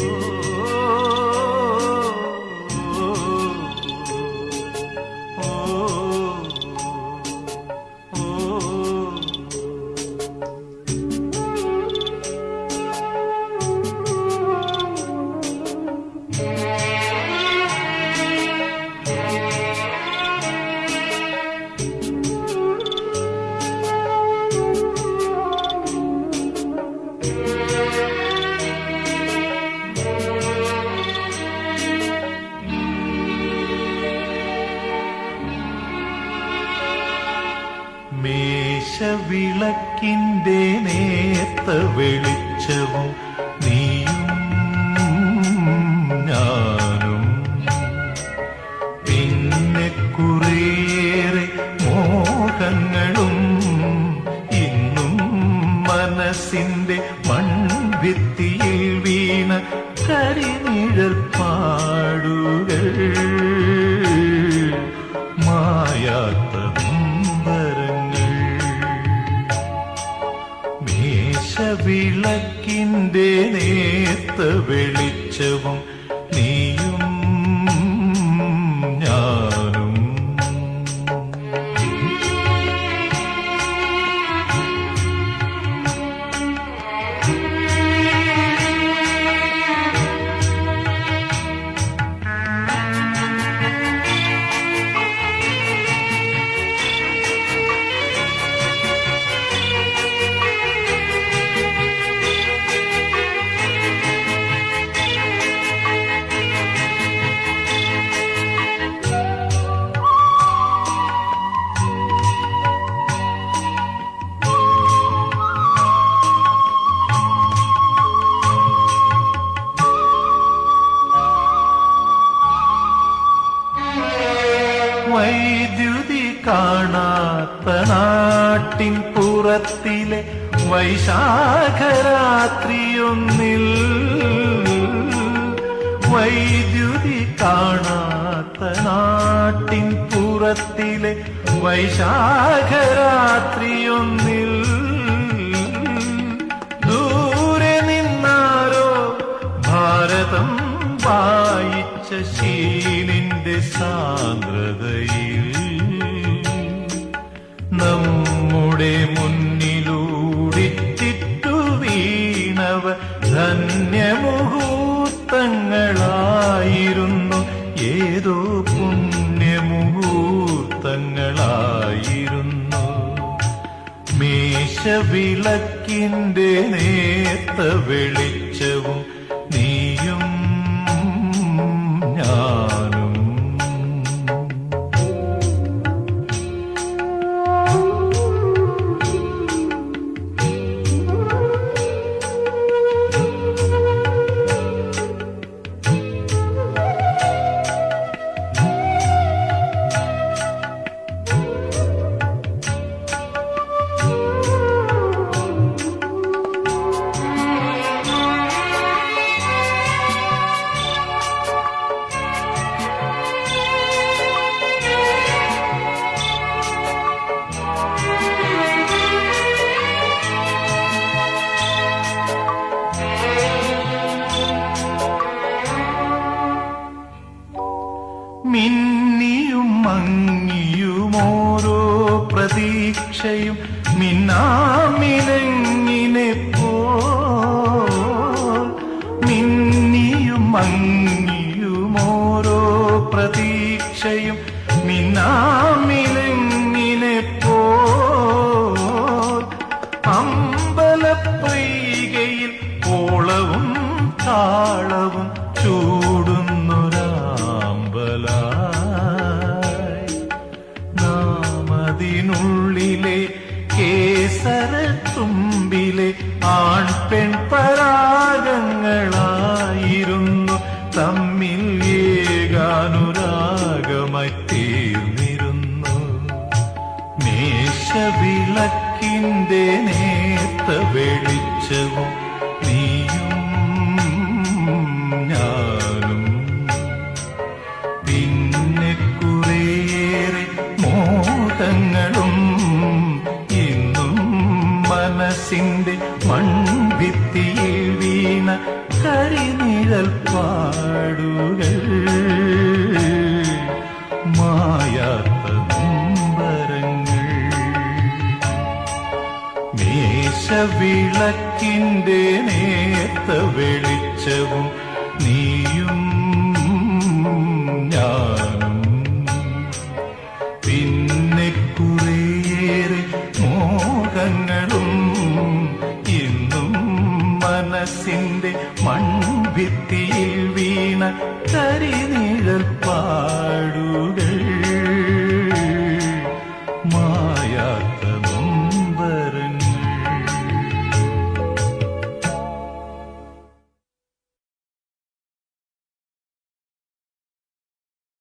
Ooh. മേശവിളക്കിന്റെ നേർത്ത വെളിച്ചവും നീയും ഞാനും. പിന്നെ കുറേറെ മോഹങ്ങളും ഇന്നും മനസ്സിന്റെ മൺഭിത്തിയിൽ വീണ കരിനിഴൽ പാടുകൾ മായാത്ത മേശവിളക്കിന്റെ നേർത്ത വെളിച്ചവും നാട്ടിൻ പുറത്തിലെ വൈശാഖരാത്രിയൊന്നിൽ വൈദ്യുതി കാണാത്ത നാട്ടിൻ പുറത്തിലെ വൈശാഖരാത്രിയൊന്നിൽ ദൂരെ നിന്നാരോ ഭാരതം വായിച്ച ശീലിന്റെ സാന്ദ്രതയിൽ നമ്മുടെ മുന്നിലൂടിച്ചിട്ടു വീണവ ധന്യമുഹൂർത്തങ്ങളായിരുന്നു. ഏതോ പുണ്യമുഹൂർത്തങ്ങളായിരുന്നു. മേശവിളക്കിന്റെ നേർത്ത വെളിച്ചവും പ്രതീക്ഷയും മിന്നാമിനങ്ങിനെ പോൽ മിന്നിയും മങ്ങിയും ഓരോ പ്രതീക്ഷയും മിന്നാമിനങ്ങിനെ പരാഗങ്ങളായിരുന്നു. തമ്മിൽ ഏകാനുരാഗമായി മേശവിളക്കിന്റെ നേത്ത വെളിച്ചവും നീയും ഇന്നും പാടുകൾ. മായാത്ത നൊമ്പരങ്ങൾ മേശവിളക്കിന്റെ നേർത്ത വെളിച്ചവും നീയും ഞാനും. പിന്നെ കുറേയേറെ മോഹങ്ങളും ഇന്നും മനസ്സിൻ hayatımı